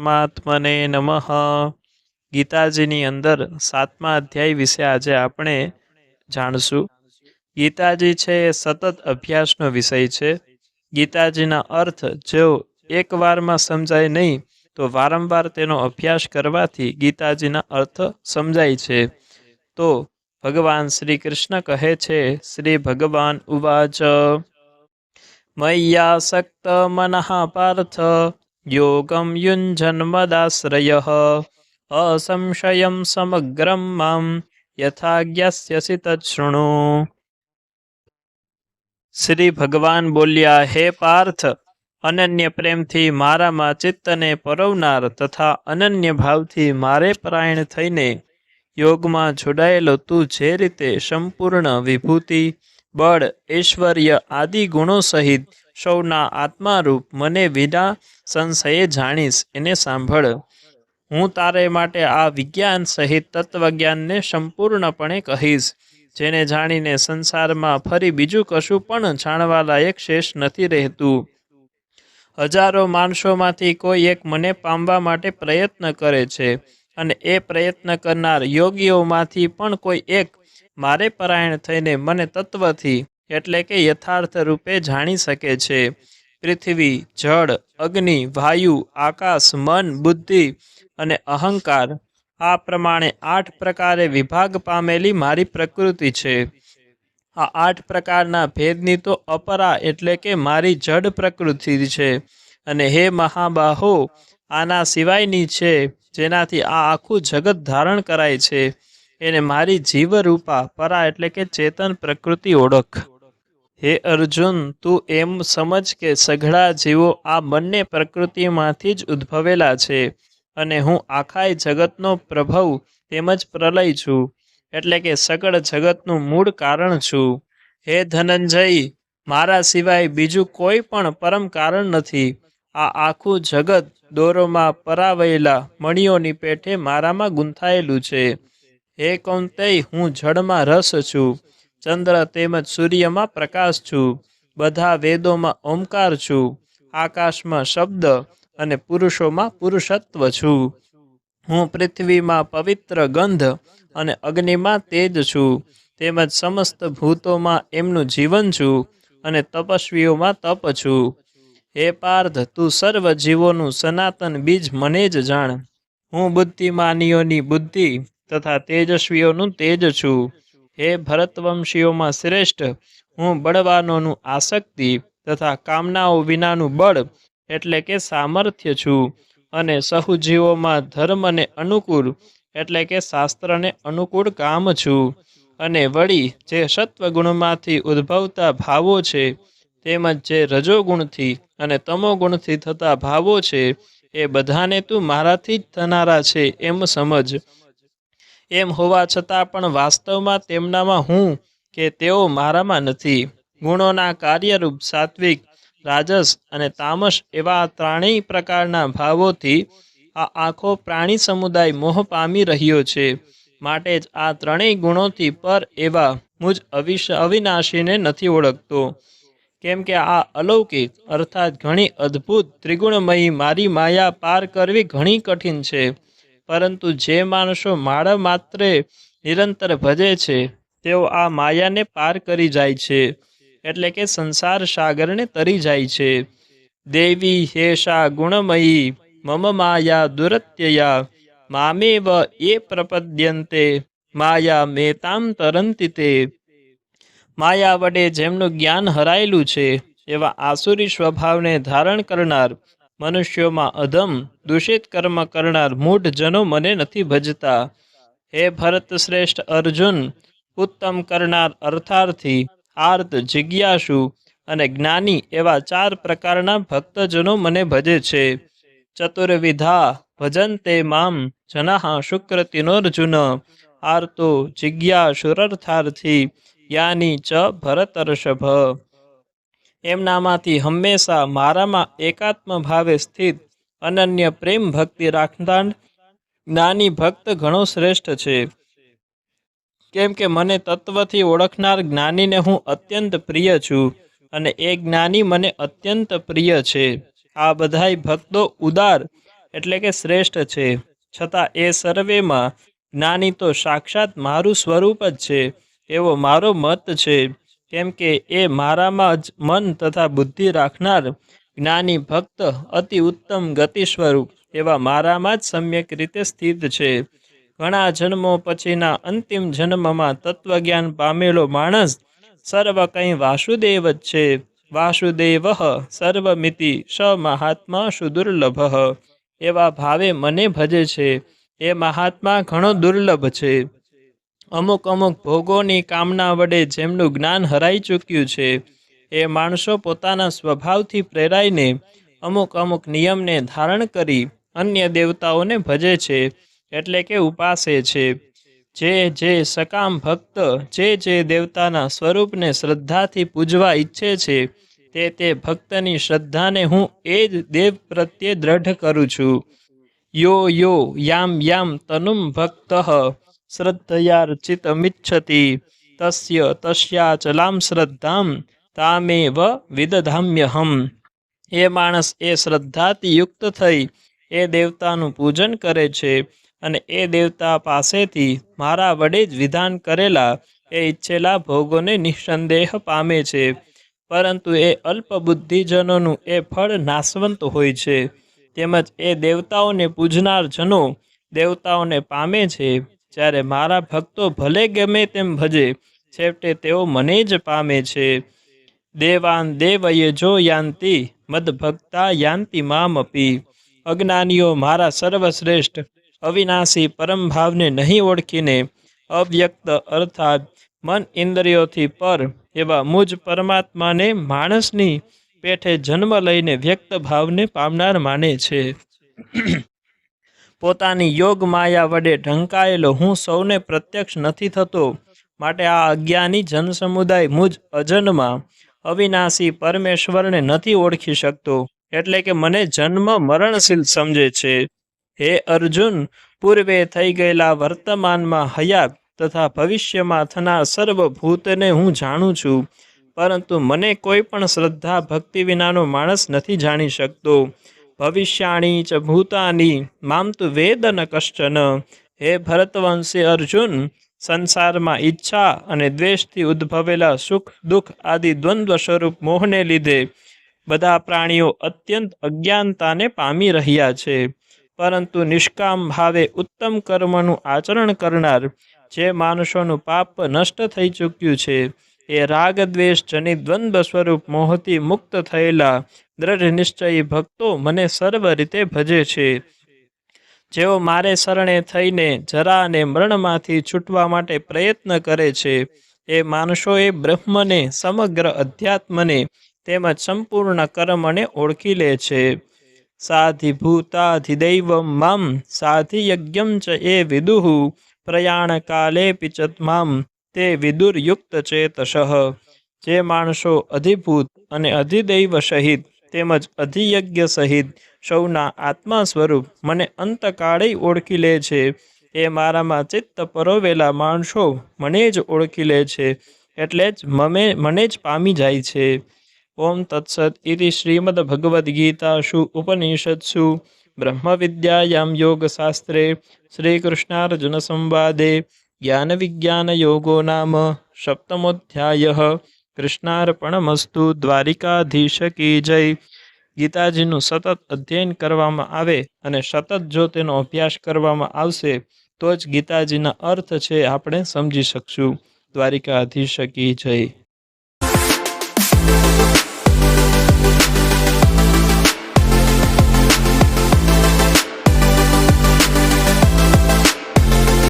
પરમાત્મને નમઃ. ગીતાજીની અંદર સાતમા અધ્યાય વિશે આજે આપણે જાણશું. ગીતાજી છે એ સતત અભ્યાસનો વિષય છે. ગીતાજીના અર્થ જો એકવારમાં સમજાય નહીં, તો વારંવાર તેનો અભ્યાસ કરવાથી ગીતાજીના અર્થ સમજાય છે. તો ભગવાન શ્રી કૃષ્ણ કહે છે, શ્રી ભગવાન ઉવાચ. મૈયા સક્ત મનઃ પાર્થ. યોગમ યુંજન્મદાશ્રય અસંશયમ સમગ્રમ મામ યથાજ્ઞાસ્યસી તૃણુ શ્રી ભગવાન બોલ્યા હે પાર્થ અનન્ય પ્રેમથી મારામાં ચિત્તને પરવનાર તથા અનન્ય ભાવથી મારે પરાયણ થઈને યોગમાં જોડાયેલો તું જે રીતે સંપૂર્ણ વિભૂતિ બળ, ઐશ્વર્ય આદિ ગુણો સહિત સૌના આત્મારૂપ મને વિના સંશયે જાણીશ, એને સાંભળ. હું તારે માટે આ વિજ્ઞાન સહિત તત્વજ્ઞાનને સંપૂર્ણપણે કહીશ, જેને જાણીને સંસારમાં ફરી બીજું કશું પણ જાણવા લાયક શેષ નથી રહેતું. હજારો માણસોમાંથી કોઈ એક મને પામવા માટે પ્રયત્ન કરે છે, અને એ પ્રયત્ન કરનાર યોગીઓમાંથી પણ કોઈ એક મારે પરાયણ થઈને મને તત્વથી, એટલે કે યથાર્થ રૂપે જાણી શકે છે. પૃથ્વી, જળ, અગ્નિ, વાયુ, આકાશ, મન, બુદ્ધિ અને અહંકાર, આ પ્રમાણે આઠ પ્રકારે વિભાગ પામેલી મારી પ્રકૃતિ છે. આ આઠ પ્રકારના ભેદની તો અપરા એટલે કે મારી જડ પ્રકૃતિ છે. અને હે મહાબાહો, આના સિવાયની છે, જેનાથી આ આખું જગત ધારણ કરાય છે. એને મારી જીવરૂપા, પરા એટલે કે ચેતન પ્રકૃતિ ઓળખ. હે અર્જુન, તું એમ સમજ કે સઘળા જીવો આ બંને પ્રકૃતિમાંથી જ ઉદ્ભવેલા છે અને હું આખાય જગતનો પ્રભવ તેમજ પ્રલય છું, એટલે કે સકળ જગતનું મૂળ કારણ છું. હે ધનંજય, મારા સિવાય બીજું કોઈ પણ પરમ કારણ નથી. આ આખું જગત દોરોમાં પરાવેલા મણીઓની પેઠે મારામાં ગૂંથાયેલું છે. હે કૌંતેય હું જળમાં રસ છું, ચંદ્ર તેમજ સૂર્યમાં પ્રકાશ છું, બધા વેદોમાં ઓમકાર છું, આકાશમાં શબ્દ અને પુરુષોમાં પુરુષત્વ છું. હું પૃથ્વીમાં પવિત્ર ગંધ અને અગ્નિમાં તેજ છું, તેમજ સમસ્ત ભૂતોમાં એમનું જીવન છું અને તપસ્વીઓમાં તપ છું. હે પાર્થ, તું સર્વ જીવોનું સનાતન બીજ મને જ જાણ. હું બુદ્ધિમાનીઓની બુદ્ધિ તથા તેજસ્વીઓનું તેજ છું. હે ભરતવંશીઓમાં શ્રેષ્ઠ, હું બળવાનોનું આસક્તિ તથા કામનાઓ વિનાનું બળ એટલે કે સામર્થ્ય છું અને સહુજીવોમાં ધર્મને અનુકૂળ એટલે કે શાસ્ત્રને અનુકૂળ કામ છું. અને વળી જે સત્વગુણમાંથી ઉદ્ભવતા ભાવો છે, તેમજ જે રજોગુણથી અને તમોગુણથી થતા ભાવો છે, એ બધાને તું મારાથી જ થનારા છે એમ સમજ. એમ હોવા છતાં પણ વાસ્તવમાં તેમનામાં હું કે તેઓ મારામાં નથી. ગુણોના કાર્યરૂપ સાત્વિક, રાજસ અને તામસ એવા ત્રણેય પ્રકારના ભાવોથી આ આખો પ્રાણી સમુદાય મોહ પામી રહ્યો છે. માટે જ આ ત્રણેય ગુણોથી પર એવા મુજ અવિનાશીને નથી ઓળખતો. કેમ કે આ અલૌકિક અર્થાત ઘણી અદ્ભુત ત્રિગુણમયી મારી માયા પાર કરવી ઘણી કઠિન છે. પરંતુ જે માણસો માળ માત્રે નિરંતર ભજે છે, તેઓ આ માયાને પાર કરી જાય છે, એટલે કે સંસાર સાગરને તરી જાય છે. દેવી હેષા ગુણમયી, મમ માયા દુરત્યયા, મામેવ એ પ્રપદ્યંતે, માયા મેતામ તરંતી તે. માયા વડે જેમનું જ્ઞાન હરાયેલું છે, એવા આસુરી સ્વભાવને ધારણ કરનાર મનુષ્યોમાં અધમ દૂષિત કર્મ કરનાર મૂઢ જનો મને નથી ભજતા. હે ભરત શ્રેષ્ઠ અર્જુન, ઉત્તમ કરનાર અર્થાર્થી, આર્ત જિજ્ઞાસુ અને જ્ઞાની એવા ચાર પ્રકારના ભક્તજનો મને ભજે છે. ચતુર્વિધા, ભજન્તે મામ, જનાહ શુક્રતિનોર્જુન આર્તો જિજ્ઞાસુરર્થાર્થી, યાની ચ ભરતર્ષભ. એમનામાંથી હંમેશા મારામાં એકાત્મ ભાવે સ્થિત અનન્ય પ્રેમ ભક્તિ રાખનાર જ્ઞાની ભક્ત ઘણો શ્રેષ્ઠ છે. કેમ કે મને તત્વથી ઓળખનાર જ્ઞાનીને હું અત્યંત પ્રિય છું અને એ જ્ઞાની મને અત્યંત પ્રિય છે. આ બધાય ભક્તો ઉદાર એટલે કે શ્રેષ્ઠ છે. છતાં એ સર્વેમાં જ્ઞાની તો સાક્ષાત મારું સ્વરૂપ જ છે. એવો મારો મત છે. કેમ કે એ મારામાં જ મન તથા બુદ્ધિ રાખનાર જ્ઞાની ભક્ત અતિ ઉત્તમ ગતિ સ્વરૂપ એવા મારામાં જ સમ્યક રીતે સ્થિત છે. ઘણા જન્મો પછીના અંતિમ જન્મમાં તત્વજ્ઞાન પામેલો માણસ સર્વ કંઈ વાસુદેવ જ છે. વાસુદેવ સર્વમિતિ સ મહાત્મા સુદુર્લભ. એવા ભાવે મને ભજે છે. એ મહાત્મા ઘણો દુર્લભ છે. અમુક અમુક ભોગોની કામના વડે જેમનું જ્ઞાન હરાઈ ચૂક્યું છે, એ માણસો પોતાના સ્વભાવથી પ્રેરાઈને અમુક અમુક નિયમને ધારણ કરી અન્ય દેવતાઓને ભજે છે, એટલે કે ઉપાસે છે. જે જે સકામ ભક્ત, જે જે દેવતાના સ્વરૂપને શ્રદ્ધાથી પૂજવા ઈચ્છે છે, તે તે ભક્તની શ્રદ્ધાને હું એ જ દેવ પ્રત્યે દ્રઢ કરું છું. યો યો યામ યામ તનુમ ભક્ત શ્રદ્ધયાર્ચિતમિચ્છતિ તસ્ય તસ્યા ચલામ શ્રદ્ધામ તામેવ વિદધામ્યહમ એ માણસ એ શ્રદ્ધાથી યુક્ત થઈ એ દેવતાનું પૂજન કરે છે અને એ દેવતા પાસેથી મારા વડે જ વિધાન કરેલા એ ઈચ્છેલા ભોગોને નિઃસંદેહ પામે છે, પરંતુ એ અલ્પ બુદ્ધિજનોનું એ ફળ નાશવંત હોય છે, તેમજ એ દેવતાઓને પૂજનાર જનો દેવતાઓને પામે છે જ્યારે મારા ભક્તો ભલે ગમે તેમ ભજે, છેવટે તેઓ મને જ પામે છે. દેવાન દેવયે જો યાંતિ મદભક્તા યાંતિ મામપી અજ્ઞાનીઓ મારા સર્વશ્રેષ્ઠ, અવિનાશી પરમ ભાવને નહીં ઓળખીને, અવ્યક્ત અર્થાત મન ઇન્દ્રિયોથી પર એવા મુજ પરમાત્માને માણસની પેઠે જન્મ લઈને વ્યક્ત ભાવને પામનાર માને છે. પોતાની યોગ માયા વડે ઢંકાયેલો હું સૌને પ્રત્યક્ષ નથી થતો. માટે આ અજ્ઞાની જનસમુદાય મુજ અજન્મા અવિનાશી પરમેશ્વરને નથી ઓળખી શકતો. એટલે કે મને જન્મ મરણશીલ સમજે છે. હે અર્જુન, પૂર્વે થઈ ગયેલા વર્તમાનમાં હયાત તથા ભવિષ્યમાં થનાર સર્વભૂતને હું જાણું છું. પરંતુ મને કોઈ પણ શ્રદ્ધા ભક્તિ વિનાનો માણસ નથી જાણી શકતો. ભવિષ્યાણી ચ ભૂતાની, મામ વેદ ન કશ્ચન. હે ભરતવંશી અર્જુન, સંસારમાં ઈચ્છા અને દ્વેષથી ઉદ્ભવેલા સુખ, દુઃખ આદિ દ્વંદ્વ સ્વરૂપ મોહને લીધે બધા પ્રાણીઓ અત્યંત અજ્ઞાનતાને પામી રહ્યા છે. પરંતુ નિષ્કામ ભાવે ઉત્તમ કર્મનું આચરણ કરનાર જે માણસોનું પાપ નષ્ટ થઈ ચૂક્યું છે એ રાગ દ્વેષ જનિત દ્વંદ્વ સ્વરૂપ મોહથી મુક્ત થયેલા દ્રઢ નિશ્ચયી ભક્તો મને સર્વ રીતે ભજે છે. જેઓ મારે શરણે થઈને જરા અને મરણમાંથી છૂટવા માટે પ્રયત્ન કરે છે, એ માણસોએ બ્રહ્મને સમગ્ર અધ્યાત્મને તેમજ સંપૂર્ણ કર્મને ઓળખી લે છે. સાધિભૂતાધિદૈવમ મામ, સાધિયજ્ઞમ ચ એ વિદુઃ પ્રયાણકાલે પિચત મામ તે વિદુરયુક્ત ચેતશઃ જે માણસો અધિભૂત અને અધિદૈવ સહિત તેમજ અધિયજ્ઞ સહિત સૌના આત્મા સ્વરૂપ મને અંતકાળે ઓળખી લે છે. એ મારામાં ચિત્ત પરોવેલા માણસો મને જ ઓળખી લે છે એટલે જ મમે, મને જ પામી જાય છે. ઓમ તત્સત ઇતિ શ્રીમદ્ભગવદ્ગીતાસુ ઉપનિષત્સુ બ્રહ્મવિદ્યાયાં યોગશાસ્ત્રે શ્રીકૃષ્ણાર્જુનસંવાદે જ્ઞાનવિજ્ઞાનયોગો નામ સપ્તમોધ્યાય કૃષ્ણાર્પણમસ્તુ દ્વારિકાધીશ કી જય ગીતાજીનું સતત અધ્યયન કરવામાં આવે અને સતત જો તેનો અભ્યાસ કરવામાં આવશે, તો જ ગીતાજીના અર્થ છે આપણે સમજી શકશું. દ્વારિકાધીશ કી જય.